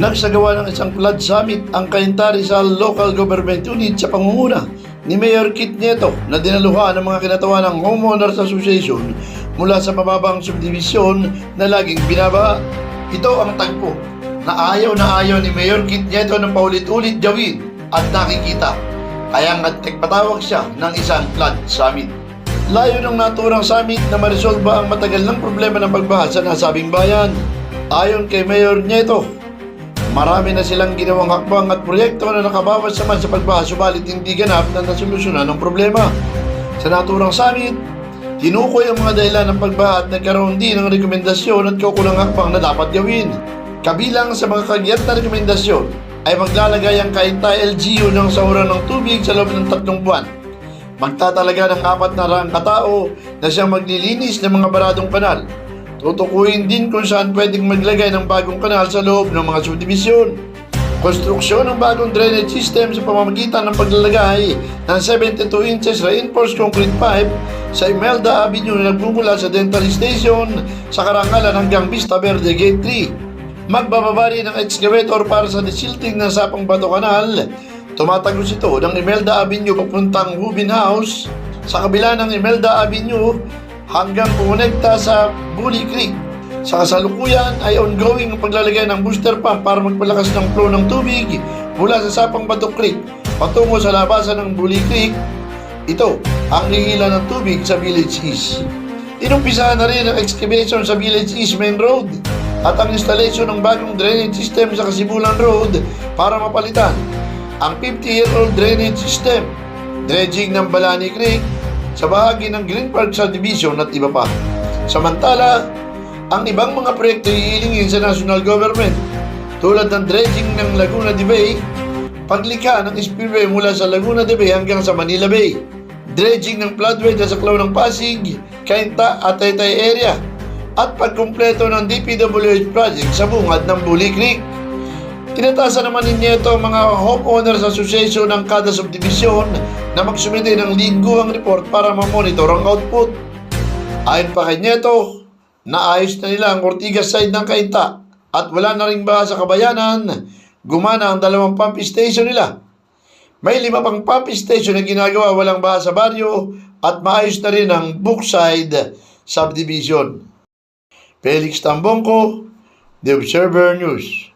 Nagsagawa ng isang flood summit ang Cainta Rizal Local Government Unit sa pangunguna ni Mayor Kit Nieto na dinaluhan ng mga kinatawan ng Homeowners Association mula sa mababang subdivision na laging binaba. Ito ang tagpo na ayaw na ayaw ni Mayor Kit Nieto ng paulit-ulit gawin at nakikita. Kaya nga nagpatawag siya ng isang flood summit. Layo ng naturang summit na maresolba ang matagal ng problema ng pagbaha sa nasabing bayan. Ayon kay Mayor Nieto, marami na silang ginawang hakbang at proyekto na nakabawas naman sa pagbaha subalit hindi ganap na nasolusyonan ng problema. Sa naturang summit, tinukoy ang mga dahilan ng pagbaha at nagkaroon din ng rekomendasyon at kukulang hakbang na dapat gawin. Kabilang sa mga kagyat na rekomendasyon ay maglalagay ang Kainta LGU ng sahuran ng tubig sa loob ng tatlong buwan magtatalaga ng apat na raang katao na siyang maglilinis ng mga baradong kanal. Tutukuyin din kung saan pwedeng maglagay ng bagong kanal sa loob ng mga subdivisyon. Konstruksyon ng bagong drainage system sa pamamagitan ng paglalagay ng 72 inches reinforced concrete pipe sa Imelda Avenue na nagmumula sa Dental Station sa Karangalan hanggang Vista Verde Gate 3. Magbababari ng excavator para sa desilting ng Sapang Bato Canal Tumatagos ito ng Imelda Avenue papuntang Rubin House sa kabila ng Imelda Avenue hanggang pumunekta sa Bully Creek. Sa kasalukuyan ay ongoing ang paglalagay ng booster pump para magpalakas ng flow ng tubig mula sa Sapang Bato Creek patungo sa labasan ng Bully Creek. Ito ang hihila ng tubig sa Village East. Inumpisahan na rin ang excavation sa Village East Main Road at ang installation ng bagong drainage system sa Kasibulan Road para mapalitan ang 50-year-old drainage system, dredging ng Balani Creek sa bahagi ng Green Park Subdivision at iba pa. Samantala, ang ibang mga proyekto hihilingin sa national government tulad ng dredging ng Laguna de Bay, paglikha ng spillway mula sa Laguna de Bay hanggang sa Manila Bay, dredging ng floodway sa Saklaw ng Pasig, Cainta at Taytay area, at pagkumpleto ng DPWH project sa bungad ng Bully Creek. Tinatasan naman ni Nieto ang mga homeowners association ng kada subdivision na magsumite ng lingguhang report para mamonitor ang output. Ayon pa kay Nieto, naayos na nila ang Ortigas side ng Kainta at wala na ring baha sa kabayanan, gumana ang dalawang pump station nila. May lima pang pump station na ginagawa walang baha sa baryo at maayos na rin ang Brookside subdivision. Felix Tambongko, The Observer News.